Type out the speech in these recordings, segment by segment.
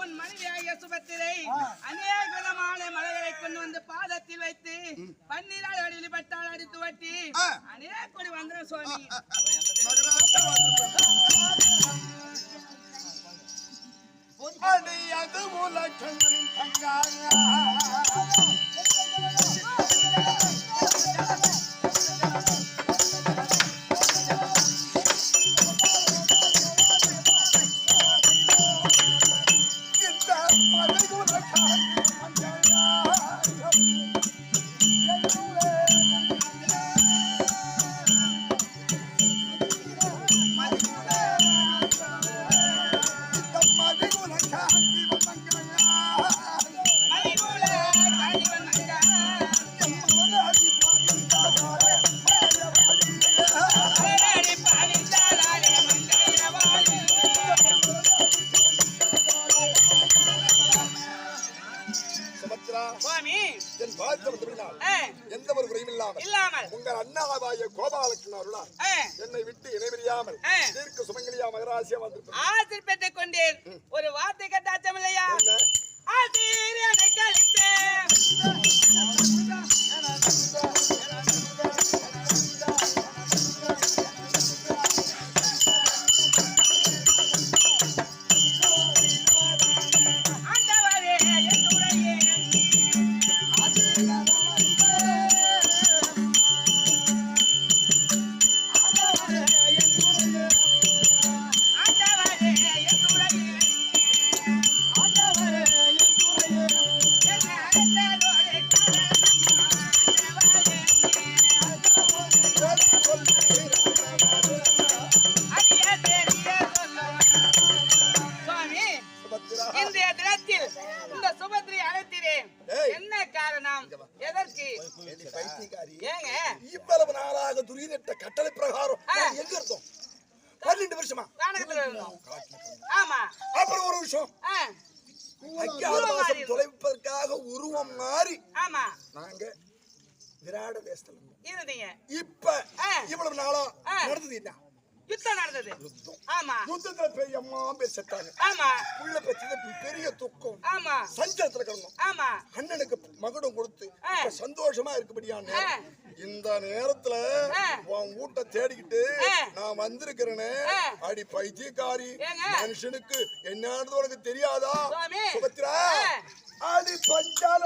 உன் மனைவியாகிய சுபத்திரை. அநேக விதமான மலைகளை கொண்டு வந்து பாதத்தில் வைத்து பன்னீரால் அடியில் பட்டால் அடித்து வட்டி. அநேக கொடி வந்துடும் சுவாமி. அது உலகங்களின் தங்காயா. உருவம் மாறி ஆமா. நாங்க விராட தேசத்துல இருந்தீங்க. இப்ப. இவ்வளவு நாளா. நடந்தது என்ன? யுத்தம் நடந்தது. யுத்தம். ஆமா. யுத்தத்துல பெரிய அம்மா பேர் செத்தாங்க. ஆமா. உள்ள பெற்றது பெரிய துக்கம். ஆமா. சஞ்சலத்துல கிடந்தோம். ஆமா. அண்ணனுக்கு மகுடம் கொடுத்து சந்தோஷமா இருக்குபடியான ஆ. இந்த நேரத்துல. உன் வீட்டை தேடிக்கிட்டு. நான் வந்திருக்கிறேனே. அடி பைத்தியக்காரி? மனுஷனுக்கு என்னன்னு உனக்கு தெரியாதா. சுபத்ரா. ஆ. அடி பஞ்சால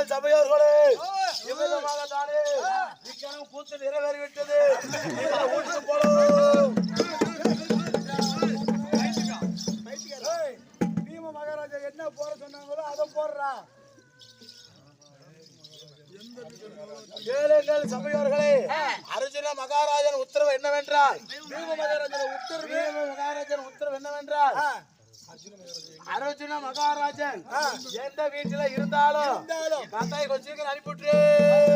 கேளுங்கள் சபையோர்களே இவ்விதமாக தானே இக்கணம் கூத்து நிறைவேறிவிட்டது. பீம மகாராஜா என்ன சொன்னாங்களோ அதை போடுறா. கேளுங்கள் சபையோர்களே அர்ஜுன மகாராஜன் உத்தரவு என்னவென்றால்? பீம மகாராஜன் உத்தரவு. மகாராஜன் உத்தரவு என்னவென்றால்? அர்ஜுன மகாராஜன் எந்த வீட்டுல இருந்தாலும் கத்தாய் கொஞ்சம் சீக்கிரம் அனுப்பிவிட்டு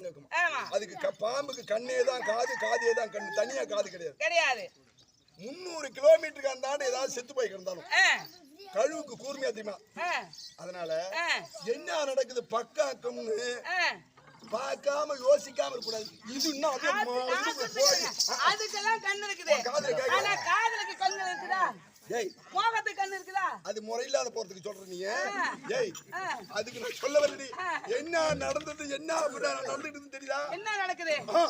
கேட்குமா ஆமா. அதுக்கு பாம்புக்கு கண்ணே தான் காது காதே தான் கண்ணு. தனியா காது கிடையாது. கிடையாது. முந்நூறு கிலோமீட்டருக்கு அந்தாண்டு ஏதாவது செத்து போய் கிடந்தாலும் கழுவுக்கு கூர்மையா தெரியுமா? அதனால என்ன நடக்குது? பக்காக்கம்னு. பார்க்காம யோசிக்காம இருக்கக்கூடாது. இது இன்னும். அதுக்கெல்லாம் கண்ணு இருக்குது? ஆனா காதலுக்கு கண்ணு இருக்குதா? ஏய் மோகத்துக்கு கண்ணு இருக்குதா அது முறையில்லாத போறதுக்கு சொல்ற நீ. ஏய். அதுக்கு நான் சொல்ல வரடி. என்ன நடந்தது என்ன நடந்துட்டு தெரியுதா என்ன நடக்குது ஆ.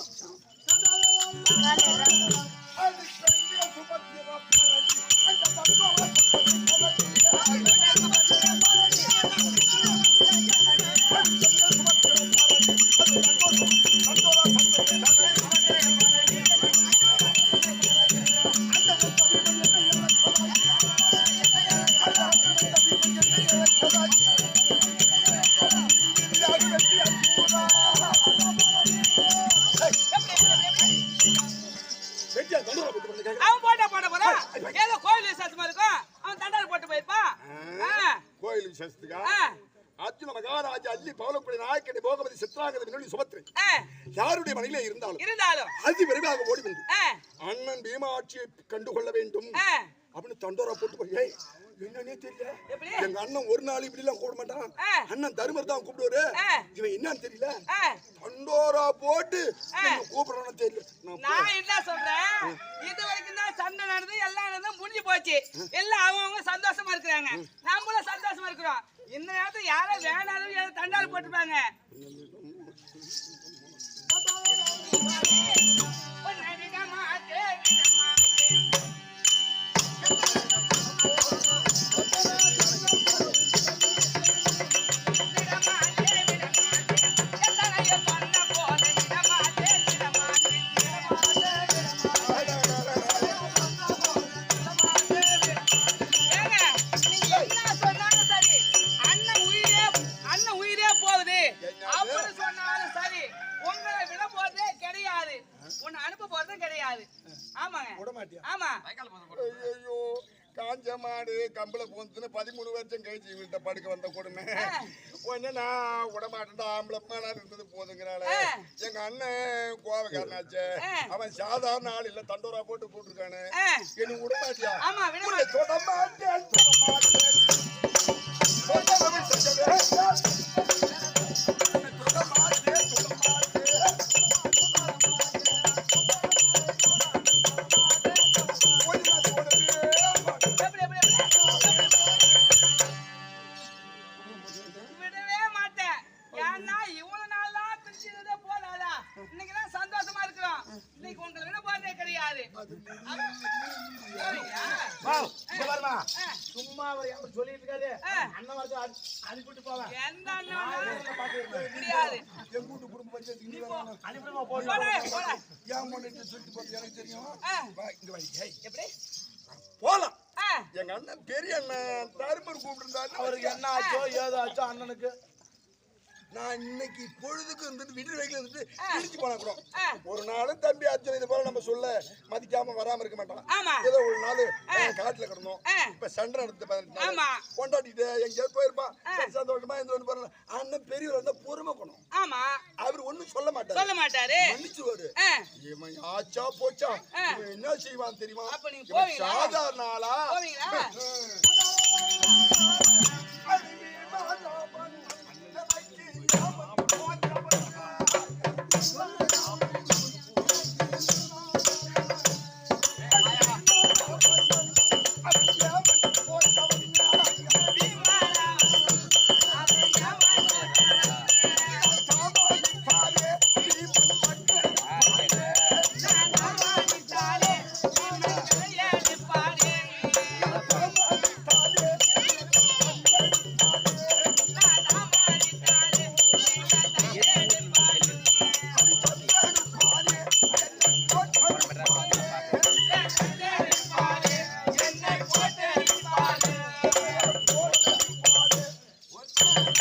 வெட்டியா இது வரைக்கும் தான் சண்டை நடந்து எல்லாம் நடந்து முடிஞ்சு போச்சு. எல்லாம் அவங்கவங்க சந்தோஷமா இருக்கிறாங்க. நம்மளும் சந்தோஷமா இருக்கிறோம். இந்த நேரத்துல யாரோ வேணாலும் யாரோ தண்டால் போட்டுப்பாங்க ஏங்க, ஐயோ காஞ்ச மாடு கம்பள போந்துன்னு பதிமூணு வருஷம் கழிச்சு இவள்கிட்ட படுக்க வந்த கொடுமை. கொஞ்ச நான் விட மாட்டேன்டா ஆம்பளை மேல இருந்தது போதுங்கிறாள. எங்க அண்ணன் கோவக்காரனாச்சே. அவன் சாதாரண ஆள் இல்ல தண்டோரா போட்டு போட்டிருக்கானு. என்ன விட மாட்டியா ஆமா, விட உன்னை தொட மாட்டேன். தொட மாட்டேன். சும்மா அவர் அவர் சொல்லிட்டு. அண்ணன் வரது அனுப்பிட்டு போவேன். எங்க வீட்டு குடும்ப என்ன? அனுப்பிடுமா என் பொண்ணுகிட்ட சொல்லிட்டு போறது எனக்கு தெரியும். இங்க எப்படி? போலாம். எங்க அண்ணன் பெரிய அண்ணன். தருமர் கூப்பிட்டு அவருக்கு என்ன ஆச்சோ ஏதோ ஆச்சோ அண்ணனுக்கு. நான் இன்னைக்கு பொழுதுக்கு இருந்துட்டு விடுற வகையில் இருந்துட்டு கிழிச்சு போனா கூட. ஒரு நாளும் தம்பி அர்ஜுன் இது போல நம்ம சொல்ல மதிக்காம வராம இருக்க மாட்டான். ஆமா. ஏதோ ஒரு நாள் காட்டுல கிடந்தோம். இப்ப சண்டை நடந்து பதினெட்டு நாள். கொண்டாடிட்டு எங்கேயாவது போயிருப்பான். சந்தோஷமா இந்த ஒன்று பண்ணலாம் அண்ணன் பெரியவர் இருந்தா பொறுமை குணம். ஆமா. அவர் ஒண்ணும் சொல்ல மாட்டாரு. சொல்ல மாட்டாரு. மன்னிச்சுவாரு. இவன் ஆச்சா போச்சா. இவன் என்ன செய்வான் தெரியுமா? சாதாரண ஆளா?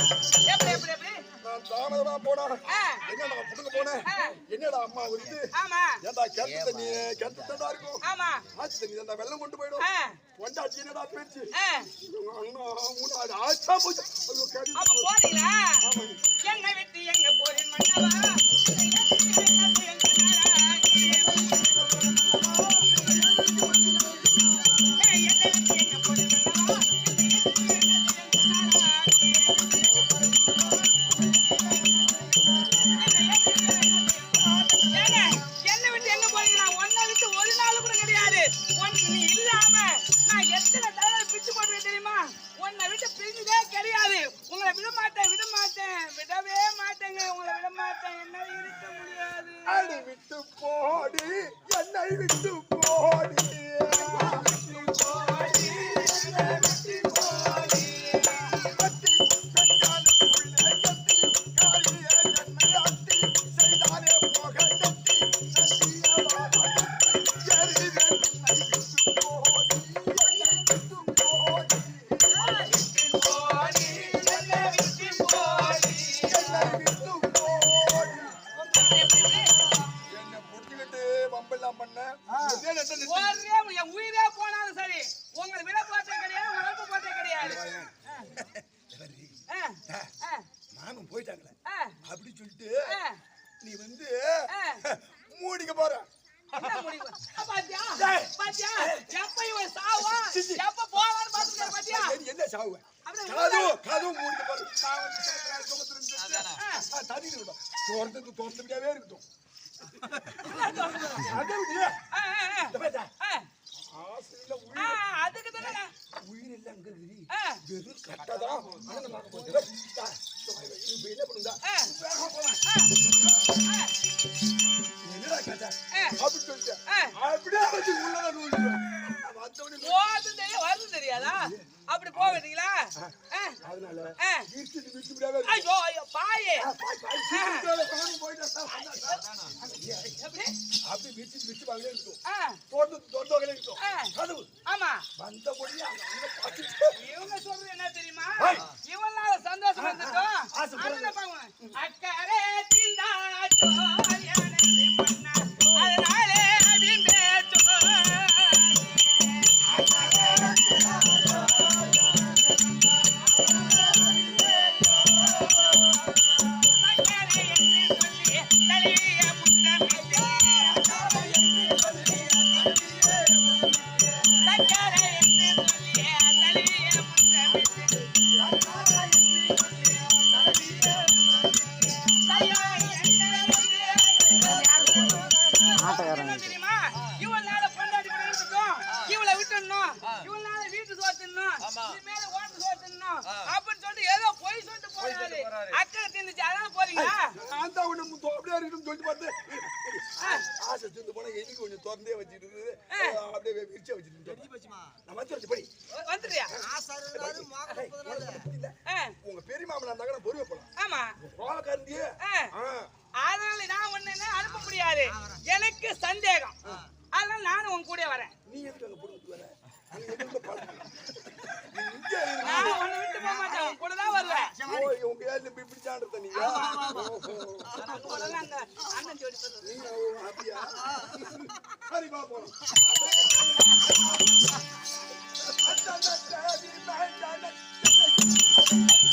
எப்படி எப்படி எப்படி? நான் தாமதமா போனா. ஆ. என்னடா புடுங்க போனேன். என்னடா அம்மா வருது ஆமா. ஏன்டா கிணத்து தண்ணி தண்ணா இருக்கும்? ஆமா. ஆச்சு தண்ணி வெள்ளம் கொண்டு போயிடும். ஆ. கொண்டாட்டி என்னடா பேச்சு? மூணாவது ஆச்சா போச்சு. ஐயோ கடி அப்ப போறீங்களா என்னை விட்டு எங்க போறேன் மன்னவா? என்னை விட்டு போடி என்னை விட்டு போடி. பாத்தியா? சரி, என்ன சாவு? கதவு கதவு மூடிக்க போற. சாவு, சேத்திரம், சுமத்திரம், சுமத்திரம். ஆ, தண்ணி இருக்கட்டும். ஆ, உயிர். அதுக்கு எல்லாம் வெறும் கட்டதான் அப்படி விட்டு விட்டு வாங்கலே இருக்கும் ஆ, தோட்டத்து தோட்டங்களே இருக்கும். கதவு ஆமா. வந்த பார்த்துட்டு இவங்க சொல்றது என்ன தெரியுமா. இவனால சந்தோஷம் வந்துட்டோம். அக்கறை திண்டாட்டோ ஓட்டு அப்படின்னு சொல்லிட்டு ஏதோ பொய் சொல்லிட்டு போறாரு. அக்கறை தின்னுச்சு, அதனால போறீங்களா? நான் தான் உன்னை அப்படியே இருக்கணும்னு சொல்லிட்டு பார்த்து ஆசை தூந்து போனா எதுக்கு கொஞ்சம் திறந்தே வச்சுட்டு இருக்குது. அப்படியே விரிச்சே வச்சுட்டு நான் வச்சு போய். உங்க பெரிய மாமனா இருந்தாங்க நான் பொறுமை போலாம். ஆமா. கோவக்காரந்தியே. அதனால நான் ஒண்ணு அனுப்ப முடியாது. எனக்கு சந்தேகம். அதனால நானும் உன் கூட வரேன். நீ எதுக்கு அங்க பொறுத்து வர? அங்க எதுக்கு நான் உன்னை விட்டு போக மாட்டேன். கூட தான் வருவேன் உங்க ஏஜ்ல இப்படி பிடிச்சாண்டு உடனே அங்க அண்ணன் ஜோடி நீங்க ஹாப்பியா சரி வா போலாம். ஐயா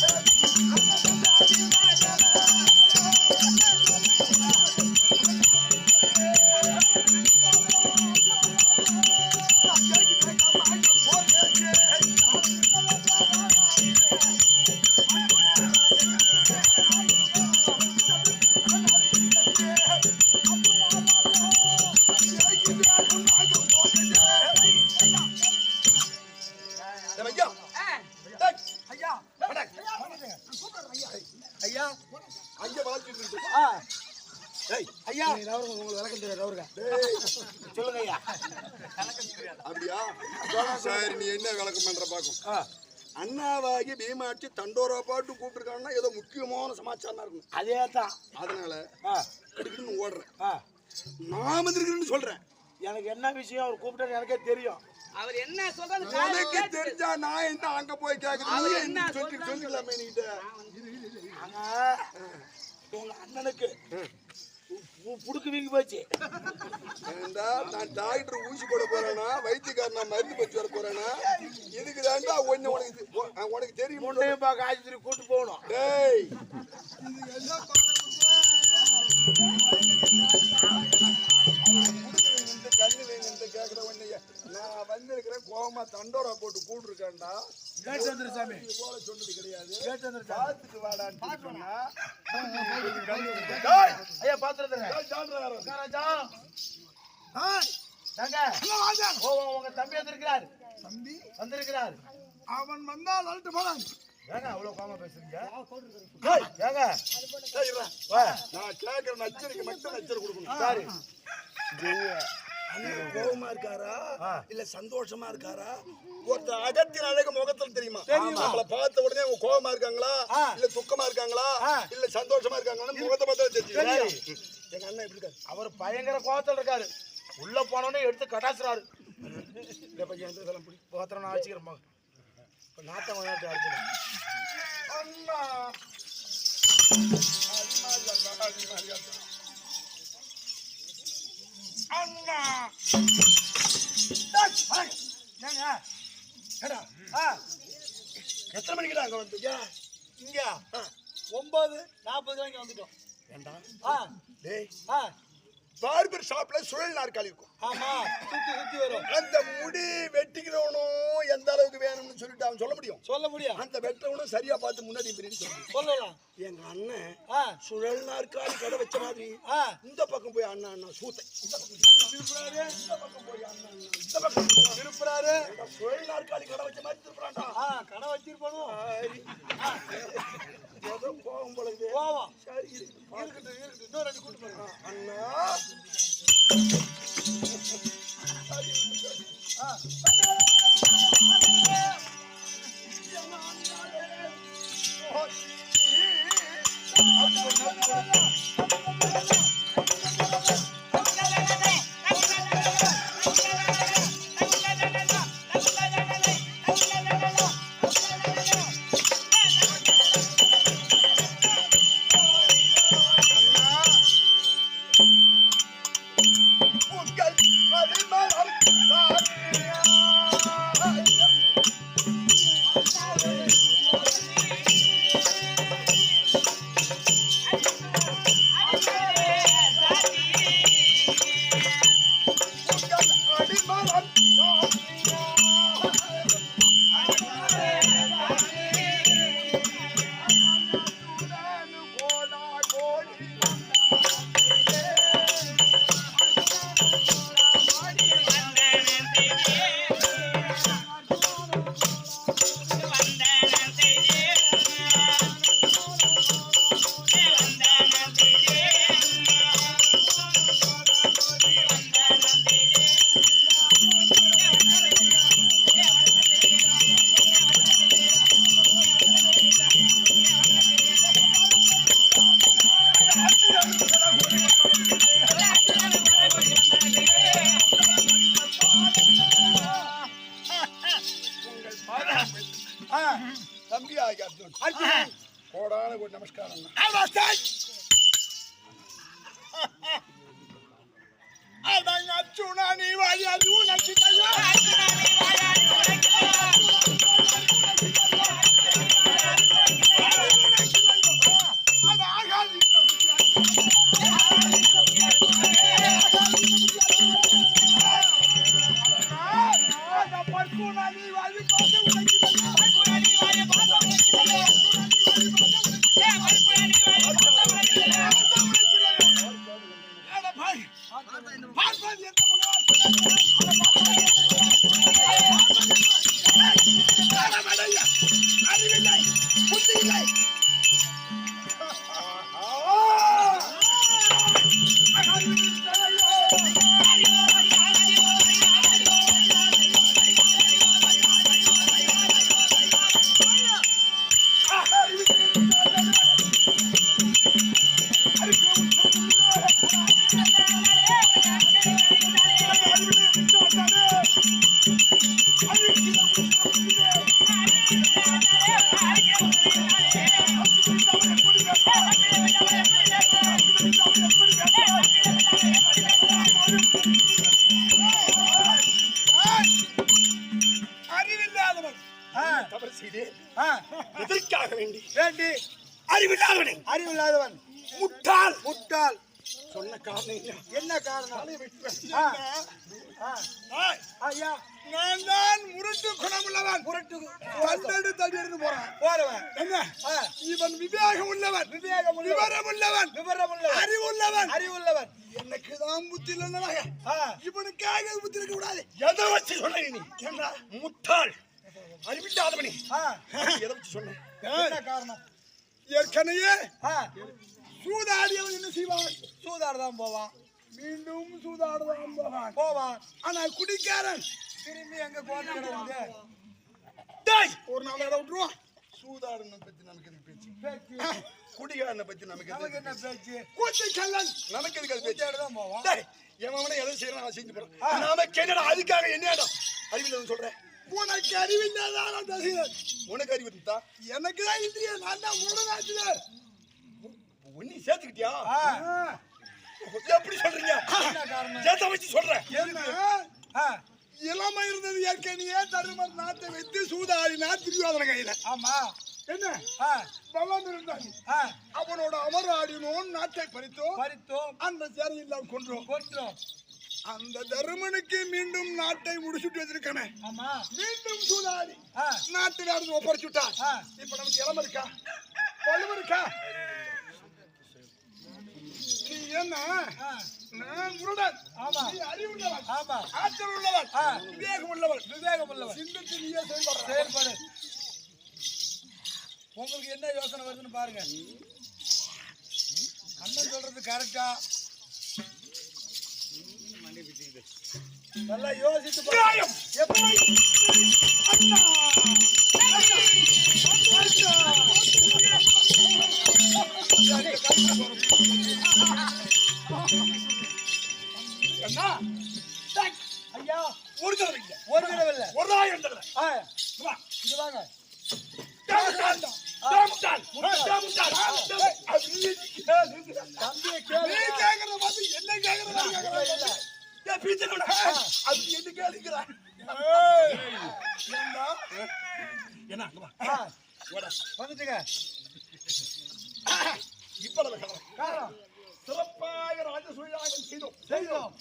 அண்ணாவாகி பீமாட்சி தண்டோரா பாட்டு கூப்பிட்டுருக்காங்கன்னா ஏதோ முக்கியமான சமாச்சாரம் இருக்கணும். அதே தான் அதனால ஆ. கிடுக்குன்னு ஓடுறேன். ஆ. நான் வந்திருக்கிறேன்னு சொல்றேன். எனக்கு என்ன விஷயம் அவர் கூப்பிட்டாரு எனக்கே தெரியும். அவர் என்ன சொல்றது உனக்கு தெரிஞ்சா நான் என்ன அங்க போய் கேக்குறேன் என்ன சொல்லி சொல்லிக்கலாமே ஆனா உங்க அண்ணனுக்கு புடுக்கு வீங்கி போச்சு. நான் டாக்டர் ஊசி போட போறேனா? வைத்தியக்காரன் நான் மருந்து பச்சு வர போறேனா? இதுக்கு தாண்டா ஒன்னு உனக்கு இது- உனக்கு தெரியும் முண்டையும் பார்க்க ஆஸ்பத்திரி கூட்டு போகணும். டேய். இந்த நான் வந்திருக்கிறேன் கோவமா தண்டோரா போட்டு கூட்டிருக்கேன்டா கேட்டு வந்துரு சாமி. இது போல சொன்னது கிடையாது. கேட்டு வந்துரு சாமி. பார்த்துட்டு வாடான்னு டேய், ஐயா பாத்துறதுங்க. ராஜா தாங்க. ஓ உங்க தம்பி வந்திருக்கிறார். தம்பி? வந்திருக்கிறார். அவன் வந்தால் அழுட்டு போலாம் ஏங்க அவ்வளவு காம பேசுறீங்க? ஏய், ஏங்க. டேய், இருடா. வா. நான் கேட்கிற நச்சரிக்கை மட்டும் நச்சரி கொடுக்கணும். சாரி. கோவமா இருக்காரா. இல்ல சந்தோஷமா இருக்காரா? ஒருத்தர் அகத்தின் அழகு முகத்துல தெரியுமா? நம்மள பார்த்த உடனே அவங்க கோவமா இருக்காங்களா. இல்ல துக்கமா இருக்காங்களா. இல்ல சந்தோஷமா இருக்காங்கன்னு முகத்தை பார்த்தா தெரியும். எங்க அண்ணன் எப்படி இருக்காரு? அவர் பயங்கர கோவத்தில் இருக்காரு. உள்ள போனோடனே எடுத்து கட்டாசுறாரு. கோத்திரம் நான் வச்சுக்கிறேன் அடிச்சிடும் அண்ணா அது மாதிரி அக்கா, அது மாதிரி அக்கா. அண்ணா டேய், வாங்க. ஏங்க ஏடா, ஆ எத்தனை மணிக்கு அங்க வந்தீங்க இங்க. ஒன்பது நாற்பது ரூபாய்க்கு வந்துட்டோம். ஏண்டா? ஆ. டேய் ஆ. பார்பர் ஷாப்ல சுழல் நாற்காலி இருக்கும். ஆமா சுத்தி சுத்தி வரும். அந்த முடி வெட்டிக்கிறவனும் எந்த அளவுக்கு வேணும்னு சொல்லிட்டு அவன் சொல்ல முடியும்? சொல்ல முடியும். அந்த வெட்டவனும் சரியா பார்த்து முன்னாடி பிரின்னு சொல்லலாம். எங்க அண்ணன் சுழல் நாற்காலி கடை வச்ச மாதிரி இந்த பக்கம் போய் அண்ணா அண்ணா சூத்தை. இந்த பக்கம் திருப்புறாரு இந்த பக்கம் போய் அண்ணா அண்ணா. இந்த பக்கம் திருப்புறாரு. சுழல் நாற்காலி கடை வச்ச மாதிரி திருப்புறான்டா? கடை வச்சிருப்பானோ போல இது. போவோம் சரி இரு. இருக்கட்டும் இருக்கட்டும் இன்னொரு ரெண்டு கூட்டு அண்ணா நமஸ்காரம் தவறு செய்தேன் எதற்காக வேண்டி? வேண்டி. அறிவில்லாதவனை. அறிவில்லாதவன். முட்டாள். முட்டாள். சொன்ன காரணம் என்ன? காரணம்? ஐயா. நான் தான் முரட்டு குணமுள்ளவன். புரட்டு தண்டடு தடியிருந்து போறான். போறவன். என்ன. இவன் விவேகம் உள்ளவன். விவேகம் உள்ளவன். விவரம் உள்ளவன் விவரம் உள்ளவன் அறிவு உள்ளவன் அறிவுள்ளவன் எனக்கு தான் புத்தி. இவனுக்காக புத்தி இருக்க கூடாது. எதை வச்சு நீ? என்ன? முட்டாள் அறிவில்லாதவனே ஆ. எதை வச்சு சொன்னேன் என்ன காரணம்? ஏற்கனவே. சூதாடியவன் என்ன செய்வான்? சூதாட தான் போவான். மீண்டும் சூதாடுதான் போவான். போவான். ஆனா குடிக்காரன் திரும்பி எங்க கோட்டை டேய், ஒரு நாள் இடம் விட்டுருவான். சூதாடுன பத்தி நமக்கு எதுக்கு பேச்சு? பேச்சு. குடிகாரனை பத்தி நமக்கு நமக்கு என்ன பேச்சு? கூச்சை கல்லன் நமக்கு எதுக்கு பேச்சு? சூதாட தான் போவான். டேய், எவன் எதை செய்யறான் செஞ்சு போறேன் நமக்கு என்னடா அதுக்காக என்னடா அறிவில்லை சொல்றேன். உனக்கு அறிவில்லாதான் பேசுகிறேன் உனக்கு அறிவு இருந்தா எனக்கு தான் இல்லையே நான் தான் முருகனாச்சுல ஒன்னி சேர்த்துக்கிட்டியா. எப்படி சொல்றீங்க எதை வச்சு சொல்றேன். இளமை இருந்தது ஏற்கனவே தருமர் நாட்டை வைத்து சூதாடினா திருவாதன கையில. ஆமா. என்ன. பலம் இருந்தான். அவனோட அமராடினோம் நாட்டை பறித்தோம். பறித்தோம். அந்த சேரையில் கொன்றோம். கொன்றோம். அந்த தருமனுக்கு மீண்டும் நாட்டை முடிச்சுட்டு வச்சிருக்கானே ஆமா. மீண்டும் சூதாடி. நாட்டு வேறு ஒப்படைச்சுட்டா. இப்ப நமக்கு இளம இருக்கா? வலுவு இருக்கா? நீ என்ன. நான் முருடன் ஆமா. நீ அறிவுள்ளவன். ஆமா. ஆற்றல் உள்ளவன். விவேகம் உள்ளவன் விவேகம் உள்ளவன் சிந்தித்து நீயே செயல்படுற செயல்படு. உங்களுக்கு என்ன யோசனை வருதுன்னு பாருங்க. அண்ணன் சொல்றது கரெக்டா நல்லா யோசித்து ஐயா ஒரு தடவை இல்ல. ஒரு தடவை இல்ல. ஒரு ஆயிரம் தடவை. இங்க வாங்க. தம்பியை கேளு. பீச்சனோட? அது என்ன கேளுங்கிற. ஏய், ஏண்டா? என்ன அங்க வா. வந்துட்டுங்க இப்ப நம்ம சிறப்பாக ராஜசூயாகம் செய்தோம் செய்தோம்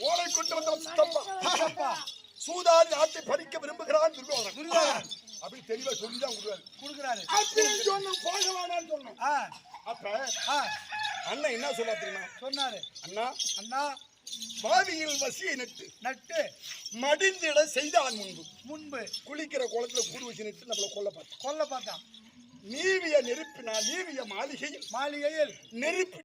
ஓலை கொண்டு வந்த சித்தப்பா. சூதாடி நாட்டை பறிக்க விரும்புகிறான். துரியோதனன். அப்படி தெளிவா சொல்லிதான் விடுவாரு கொடுக்குறாரு அப்படின்னு சொன்னோம் போக வேணாம்னு சொன்னோம் அப்ப அண்ணன் என்ன சொல்ல தெரியுமா சொன்னாரு அண்ணா அண்ணா பாவியில் வசியை நட்டு நட்டு மடிந்திட செய்தான் முன்பு. முன்பு. குளிக்கிற குளத்துல கூடு வச்சு நட்டு நம்மள கொல்ல பார்த்தான். கொல்ல பார்த்தான். நீவிய நெருப்பினா நீவிய மாளிகையில் மாளிகையில். நெருப்பு